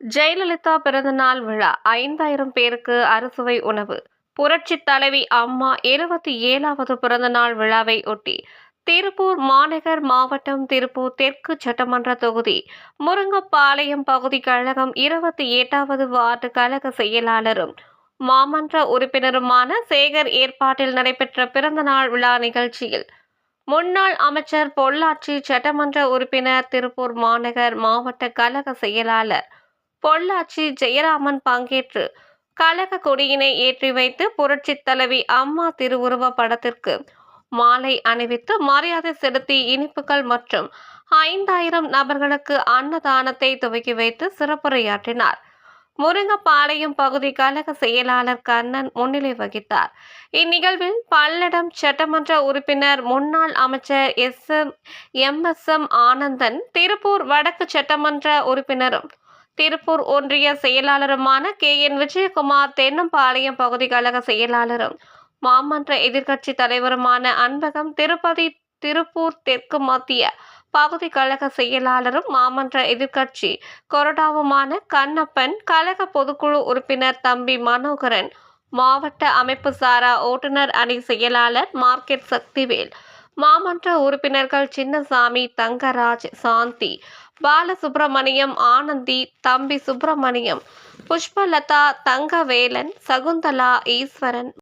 ஜெயலலிதா பிறந்தநாள் விழா ஐந்தாயிரம் பேருக்கு அறுசுவை உணவு. புரட்சி தலைவி அம்மா இருபத்தி ஏழாவது பிறந்தநாள் விழாவை ஒட்டி திருப்பூர் மாநகர் மாவட்டம் திருப்பூர் தெற்கு சட்டமன்ற தொகுதி முருங்கப்பாளையம் பகுதி கழகம் இருபத்தி எட்டாவது வார்டு கழக செயலாளரும் மாமன்ற உறுப்பினருமான சேகர் ஏற்பாட்டில் நடைபெற்ற பிறந்தநாள் விழா நிகழ்ச்சியில் முன்னாள் அமைச்சர் பொள்ளாச்சி சட்டமன்ற உறுப்பினர் திருப்பூர் மாநகர் மாவட்ட கழக செயலாளர் பொள்ளாச்சி ஜெயராமன் பங்கேற்று கழக கொடியினை ஏற்றி வைத்து புரட்சித் தலைவி அம்மா திருவுருவ படத்திற்கு மாலை அணிவித்து மரியாதை செலுத்தி இனிப்புகள் மற்றும் ஐந்தாயிரம் நபர்களுக்கு அன்னதானத்தை துவக்கி வைத்து சிறப்புரையாற்றினார். முருங்கப்பாளையம் பகுதி கழக செயலாளர் கண்ணன் முன்னிலை வகித்தார். இந்நிகழ்வில் பல்லடம் சட்டமன்ற உறுப்பினர் முன்னாள் அமைச்சர் S M M S M Anandan Tiruppur வடக்கு சட்டமன்ற உறுப்பினரும் திருப்பூர் ஒன்றிய செயலாளருமான கே என் விஜயகுமார் தென்னம்பாளையம் பகுதி கழக செயலாளரும் மாமன்ற எதிர்க்கட்சி தலைவருமான அன்பகம் திருப்பதி திருப்பூர் தெற்கு மத்திய பகுதி கழக செயலாளரும் மாமன்ற எதிர்க்கட்சி கொறடாவுமான கண்ணப்பன் கழக பொதுக்குழு உறுப்பினர் தம்பி மனோகரன் மாவட்ட அமைப்பு சாரா ஓட்டுநர் அணி செயலாளர் மார்க்கெட் சக்திவேல் மாமன்ற உறுப்பினர்கள் சின்னசாமி தங்கராஜ் சாந்தி பாலசுப்பிரமணியம் ஆனந்தி தம்பி சுப்பிரமணியம் புஷ்பலதா தங்கவேலன் சகுந்தலா ஈஸ்வரன்